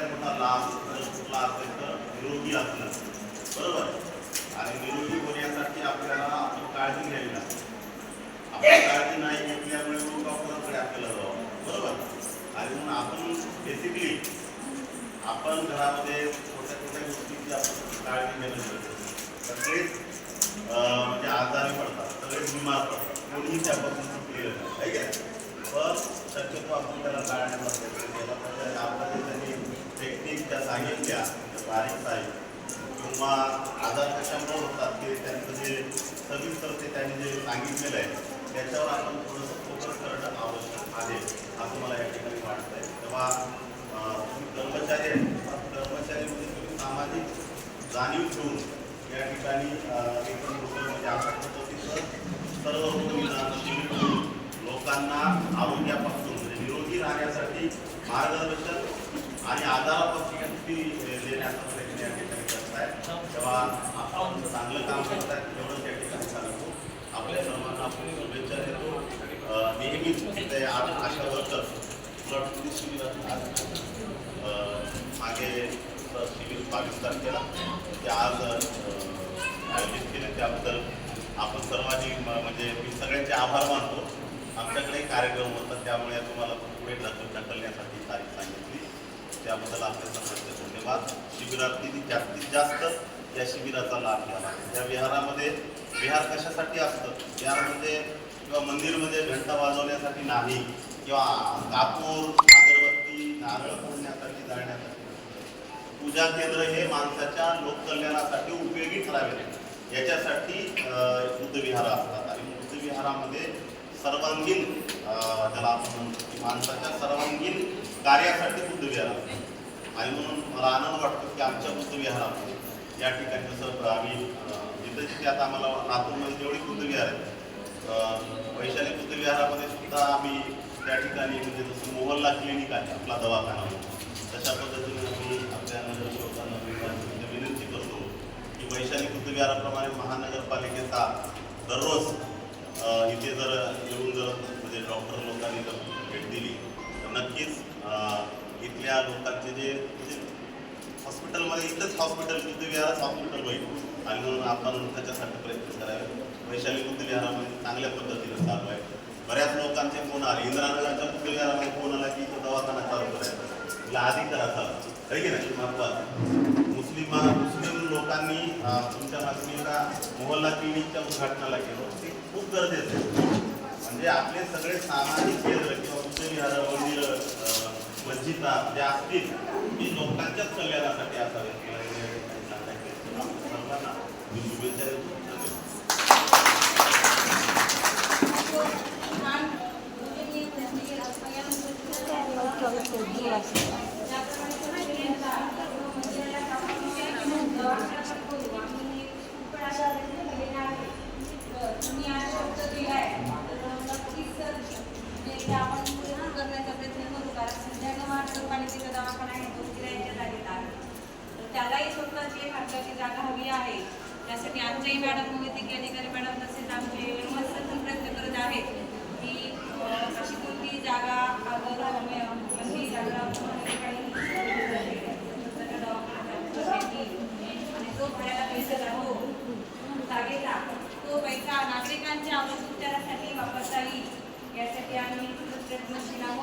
सगळ्यात मोठा लाभ कुठला असेल तर निरोगी असणं बरोबर? आणि निरोगी होण्यासाठी आपल्याला आपण काळजी घ्यावी लागते. आपण काळजी नाही घेतल्यामुळे लोक डॉक्टरांकडे आपल्याला जावं बरोबर? आणि म्हणून आपण बेसिकली आपण घरामध्ये छोट्या छोट्या गोष्टीची आपण काळजी घेणं गरजेचं सगळेच म्हणजे आजारी पडतात सगळेच बिमार पडतात. कोणीही त्यापासून सुटलेलं नाही. आहे पण शक्यतो आपण त्याला टाळण्याचा आपल्याला टेक्निक त्या सांगितल्या त्या बारीक आहे किंवा आजार कशामुळे होतात ते त्यांचं जे सविस्तर ते त्यांनी जे सांगितलेलं आहे त्याच्यावर आपण थोडंसं फोकस करणं आवश्यक आहे असं मला या ठिकाणी वाटतंय. तेव्हा तुम्ही कर्मचारी आहेत कर्मचारीमध्ये तुम्ही सामाजिक जाणीव ठेवून या ठिकाणी अं, एकूण म्हणजे अशा पद्धतीचं सर्व शिबिर लोकांना आरोग्यापासून म्हणजे निरोगी राहण्यासाठी मार्गदर्शन आणि आजारापासून ती देण्याचा प्रयत्न या ठिकाणी आहेत तेव्हा आपण चांगलं काम करताय तेवढंच या ठिकाणी सांगतो आपल्या सर्वांना आपण शुभेच्छा देतो. नेहमीच ते आज आशा वर्कर ब्लड शिबिरात आज मागे शिबिर पाकिस्तान केला. ते आज आयोजित केले. त्याबद्दल आपण सर्वांनी म- म्हणजे मी सगळ्यांचे आभार मानतो. आमच्याकडे कार्यक्रम होता त्यामुळे तुम्हाला पुढे ढकलण्यासाठी तारीख सांगितली. त्याबद्दल आपल्या सर्वांचे धन्यवाद. शिबिरार्थी जास्तीत जास्त या शिबिराचा लाभ घ्यावा. या विहारामध्ये विहार कशासाठी असतं? विहारामध्ये किंवा मंदिरमध्ये घंटा वाजवण्यासाठी नाही. किंवा कापूर अगरबत्ती नारळ फोडण्यासाठी जाळण्यासाठी पूजा केंद्र हे माणसाच्या लोककल्याणासाठी उपयोगी ठरावे याच्यासाठी बुद्धविहार असतात. आणि बुद्धविहारामध्ये सर्वांगीण ज्याला आपण म्हणतो की माणसाच्या सर्वांगीण कार्यासाठी बुद्धविहार आणि म्हणून मला आनंद वाटतो की आमच्या बुद्धविहारामध्ये या ठिकाणी जसं आम्ही जिथे जिथं जिथे आता आम्हाला लातूरमध्ये जेवढी बुद्धविहार आहेत वैशाली बुद्धविहारामध्ये सुद्धा आम्ही त्या ठिकाणी म्हणजे जसं मोहल्ला क्लिनिक आहे आपला दवाखाना. तशा पद्धतीने आम्ही आपल्या नगरसेवकांना विनंती करतो की वैशाली बुद्धविहाराप्रमाणे महानगरपालिकेचा दररोज इथे जर येऊन जर म्हणजे डॉक्टर लोकांनी जर भेट दिली तर नक्कीच इथल्या लोकांचे जे म्हणजे हॉस्पिटलमध्ये इथंच हॉस्पिटल बुद्धविहारच हॉस्पिटल होईल. आणि म्हणून आपण त्याच्यासाठी प्रयत्न करावे. वैशाली बुद्धविहारामध्ये चांगल्या पद्धतीने चालू आहे. बऱ्याच लोकांचे फोन आले. इंद्रानगरच्या बुद्धविहारामध्ये फोन आला की इथं दवाखाना चालू करायचा. तिला आधी करायचा आहे की नाही? महत्वाचं. मुस्लिम मुस्लिम लोकांनी तुमच्या मागणीला मोहल्ला क्लिनिकच्या उद्घाटनाला केलं ते खूप गरजेचं आहे. म्हणजे आपले सगळे सामाजिक केंद्र किंवा बुद्धविहार मंदिर वंचिता ज्या असतील ती लोकांच्याच कल्याणासाठी असावे किंवा हे काही सांगायचे आपण महानगरपालिकेचा दवाखाना आहे तो किरायच्या जागेत आहे तर त्यालाही स्वतःची खात्याची जागा हवी आहे. त्यासाठी आमच्याही मॅडम वैद्यकीय अधिकारी मॅडम तसेच आमचे मस्त प्रयत्न करत आहेत की अशी कोणती जागा अगर जागा आणि जो भाड्याला पैसा लागतो जागेचा तो पैसा नागरिकांच्या आरोग्य उपचारासाठी प्रयत्नशील आहोत यासाठी बरेच